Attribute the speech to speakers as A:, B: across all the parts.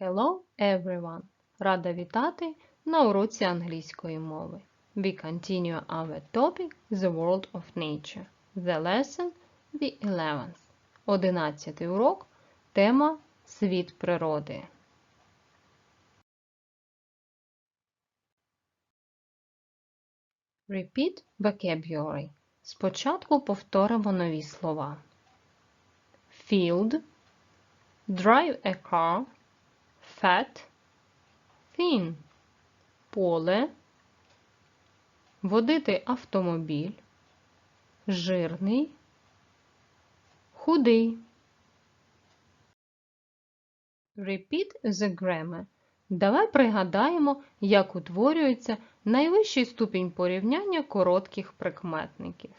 A: Hello everyone! Рада вітати на уроці англійської мови. We continue our topic The World of Nature. The lesson The 11th. Одинадцятий урок. Тема Світ природи. Repeat vocabulary. Спочатку повторимо нові слова. Field Drive a car fat, thin, поле, водити автомобіль, жирний, худий. Repeat the grammar. Давай пригадаємо, як утворюється найвищий ступінь порівняння коротких прикметників.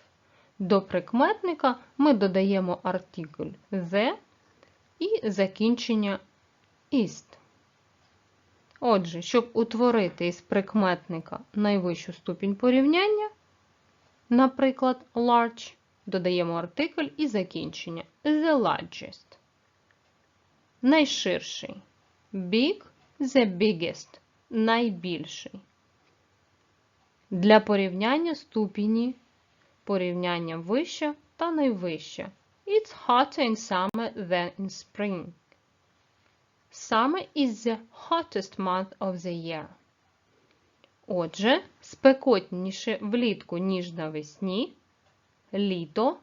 A: До прикметника ми додаємо артикль the і закінчення ist. Отже, щоб утворити із прикметника найвищу ступінь порівняння, наприклад, large, додаємо артикль і закінчення the largest. Найширший. Big the biggest. Найбільший. Для порівняння ступені порівняння вища та найвища. It's hotter in summer than in spring. Summer is the hottest month of the year. Отже, спекотніше влітку, ніж навесні, літо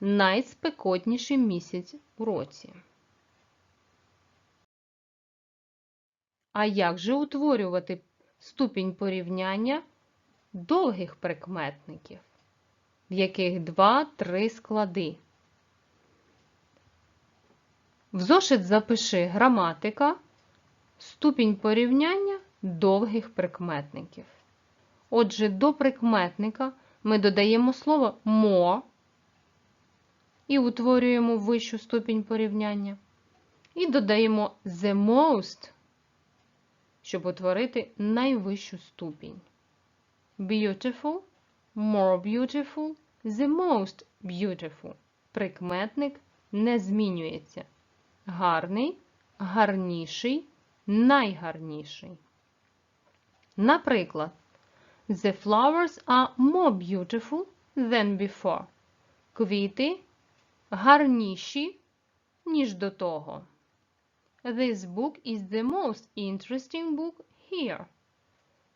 A: найспекотніший місяць у році. А як же утворювати ступінь порівняння довгих прикметників, в яких два-три склади? В зошит запиши граматика, ступінь порівняння довгих прикметників. Отже, до прикметника ми додаємо слово more і утворюємо вищу ступінь порівняння. І додаємо the most, щоб утворити найвищу ступінь. Beautiful, more beautiful, the most beautiful. Прикметник не змінюється гарний, гарніший, найгарніший. Наприклад, The flowers are more beautiful than before. Квіти гарніші, ніж до того. This book is the most interesting book here.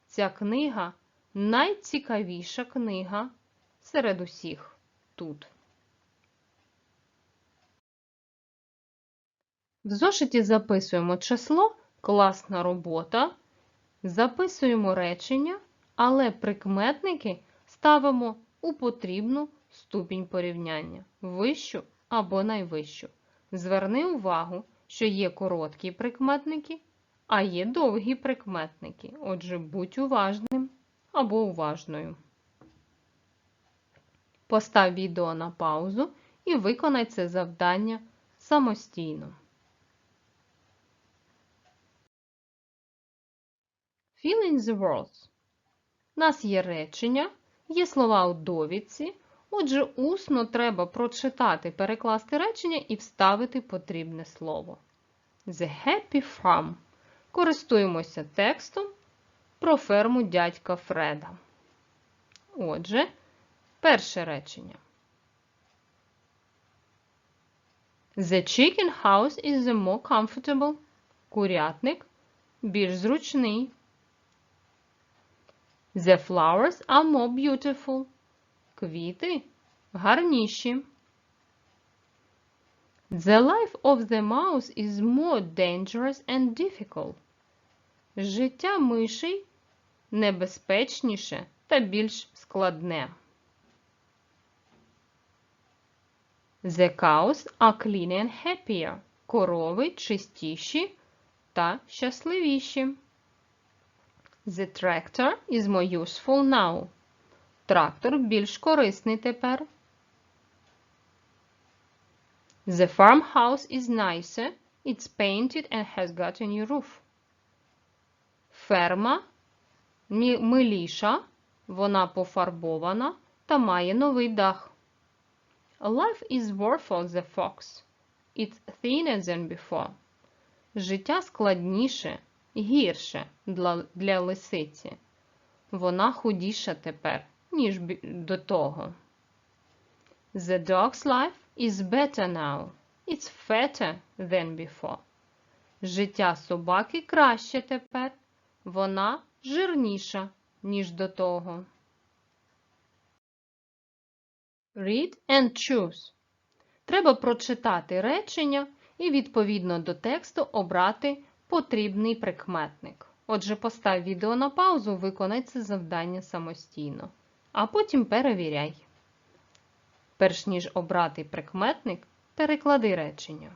A: Ця книга найцікавіша книга серед усіх тут. В зошиті записуємо число, класна робота, записуємо речення, але прикметники ставимо у потрібну ступінь порівняння вищу або найвищу. Зверни увагу, що є короткі прикметники, а є довгі прикметники. Отже, будь уважним або уважною. Постав відео на паузу і виконай це завдання самостійно. Fill the words. У нас є речення, є слова у довідці. Отже, усно треба прочитати, перекласти речення і вставити потрібне слово. The Happy Farm. Користуємося текстом про ферму дядька Фреда. Отже, перше речення. The chicken house is the more comfortable. Курятник більш зручний. The flowers are more beautiful. Квіти гарніші. The life of the mouse is more dangerous and difficult. Життя мишей небезпечніше та більш складне. The cows are cleaner and happier. Корови чистіші та щасливіші. The tractor is more useful now. Трактор більш корисний тепер. The farmhouse is nicer. It's painted and has got a new roof. Ферма миліша, вона пофарбована та має новий дах. Life is worth for the fox. It's thinner than before. життя складніше, гірше для, для лисиці. Вона худіша тепер, ніж до того. The dog's life is better now. It's fatter than before. Життя собаки краще тепер. Вона жирніша, ніж до того. Read and choose. Треба прочитати речення і відповідно до тексту обрати потрібний прикметник. Отже, постав відео на паузу, виконай це завдання самостійно, а потім перевіряй. Перш ніж обрати прикметник, переклади речення.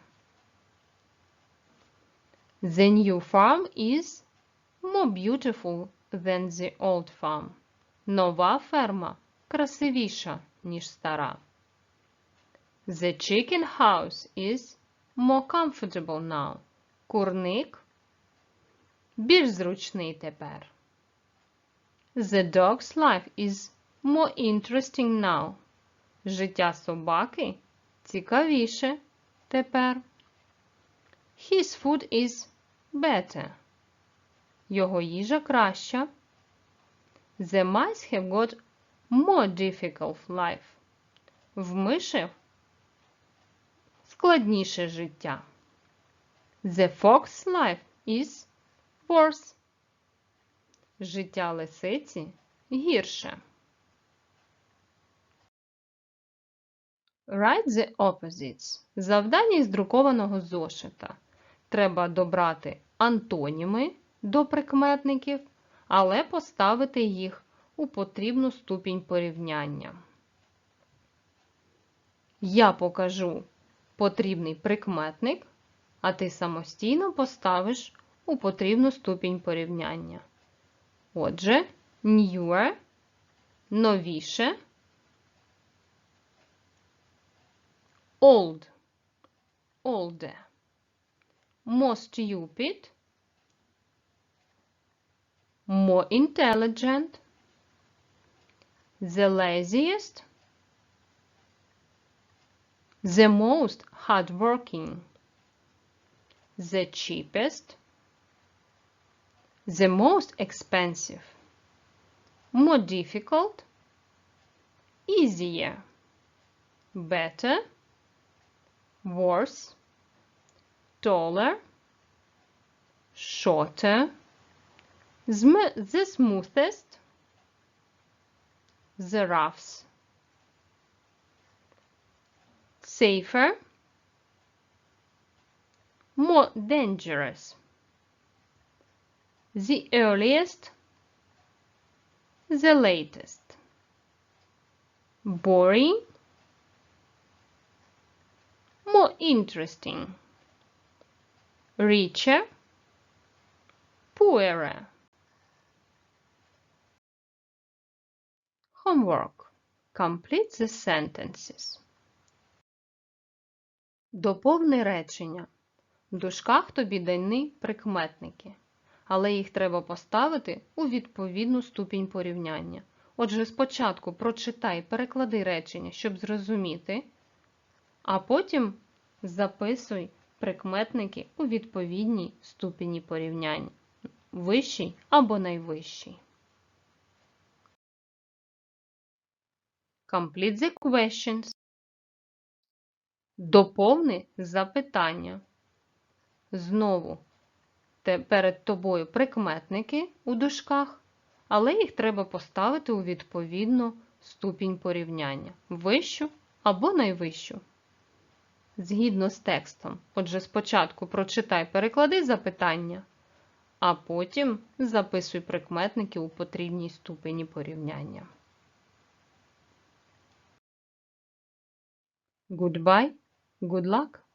A: The new farm is more beautiful than the old farm. Нова ферма красивіша, ніж стара. The chicken house is more comfortable now. Курник більш зручний тепер. The dog's life is more interesting now. Життя собаки цікавіше тепер. His food is better. Його їжа краща. The mice have got more difficult life. В мишів складніше життя. The fox life is worse. Життя лисиці гірше. Write the opposites. Завдання із друкованого зошита. Треба добрати антоніми до прикметників, але поставити їх у потрібну ступінь порівняння. Я покажу потрібний прикметник, а ти самостійно поставиш у потрібну ступінь порівняння. Отже, newer – новіше, old – older, more stupid – more intelligent, the laziest – the most hardworking, the cheapest, the most expensive, more difficult, easier, better, worse, taller, shorter, the smoothest, the roughs safer, more dangerous. The earliest, the latest. Boring, more interesting. Richer, poorer. Homework. Complete the sentences. Доповни речення. В дужках тобі дані прикметники, але їх треба поставити у відповідну ступінь порівняння. Отже, спочатку прочитай, переклади речення, щоб зрозуміти, а потім записуй прикметники у відповідній ступені порівняння. Вищий або найвищий. Complete the questions. Доповни запитання. Знову перед тобою прикметники у дужках, але їх треба поставити у відповідну ступінь порівняння вищу або найвищу. Згідно з текстом. Отже, спочатку прочитай, переклади запитання, а потім записуй прикметники у потрібній ступені порівняння. Goodbye. Good luck.